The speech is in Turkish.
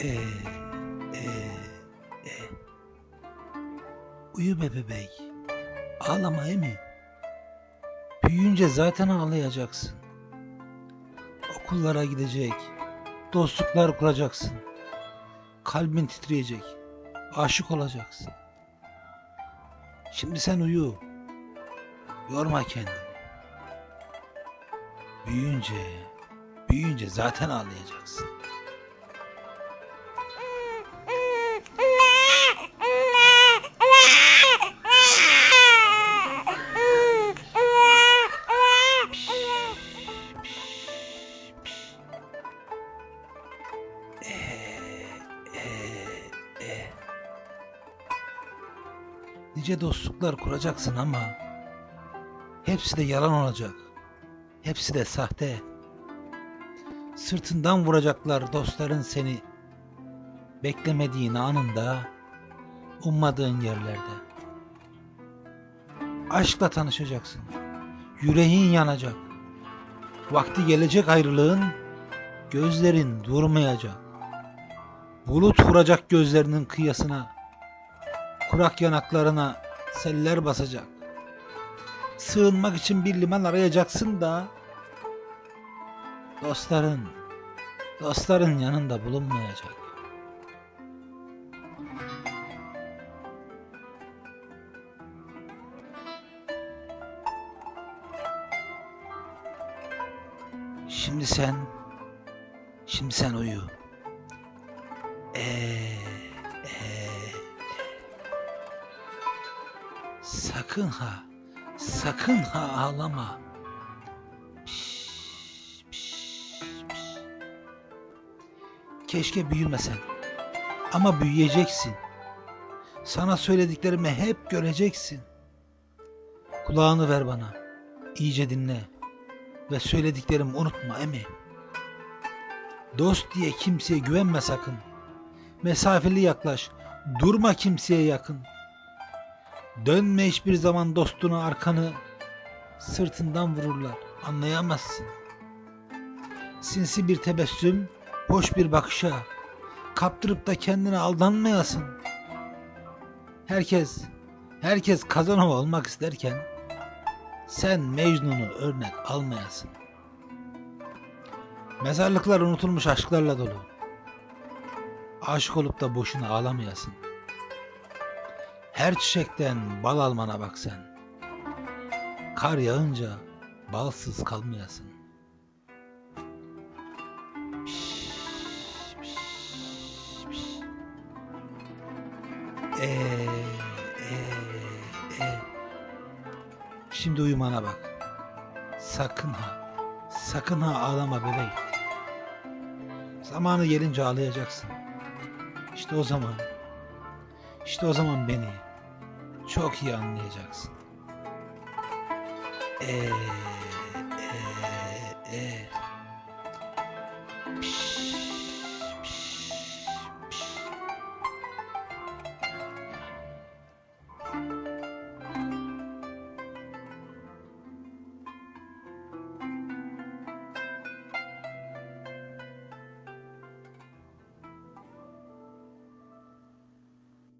Ee, e, e. Uyu be bebek. Ağlama mi? Büyüyünce zaten ağlayacaksın. Okullara gidecek. Dostluklar kuracaksın. Kalbin titreyecek. Aşık olacaksın. Şimdi sen uyu. Yorma kendini. Büyüyünce, büyüyünce zaten ağlayacaksın. Nice dostluklar kuracaksın ama hepsi de yalan olacak. Hepsi de sahte. Sırtından vuracaklar dostların seni. Beklemediğin anında, ummadığın yerlerde. Aşkla tanışacaksın. Yüreğin yanacak. Vakti gelecek ayrılığın, gözlerin durmayacak. Bulut vuracak gözlerinin kıyasına. Kurak yanaklarına seller basacak. Sığınmak için bir liman arayacaksın da dostların dostların yanında bulunmayacak. Şimdi sen şimdi sen uyu. Ee, sakın ha sakın ha ağlama. Keşke büyümesen. Ama büyüyeceksin. Sana söylediklerimi hep göreceksin. Kulağını ver bana. İyice dinle. Ve söylediklerimi unutma emi. Dost diye kimseye güvenme sakın. Mesafeli yaklaş. Durma kimseye yakın. Dönme hiçbir zaman dostuna arkanı. Sırtından vururlar. Anlayamazsın. Sinsi bir tebessüm, hoş bir bakışa. Kaptırıp da kendine aldanmayasın. Herkes, herkes Kazanova olmak isterken sen Mecnun'u örnek almayasın. Mezarlıklar unutulmuş aşklarla dolu. Aşık olup da boşuna ağlamayasın. Her çiçekten bal almana bak sen. Kar yağınca balsız kalmayasın. Piş, ee, ee. Şimdi uyumana bak. Sakın ha, sakın ha ağlama bebek. Zamanı gelince ağlayacaksın. İşte o zaman, işte o zaman beni çok iyi anlayacaksın. Ee, ee, ee.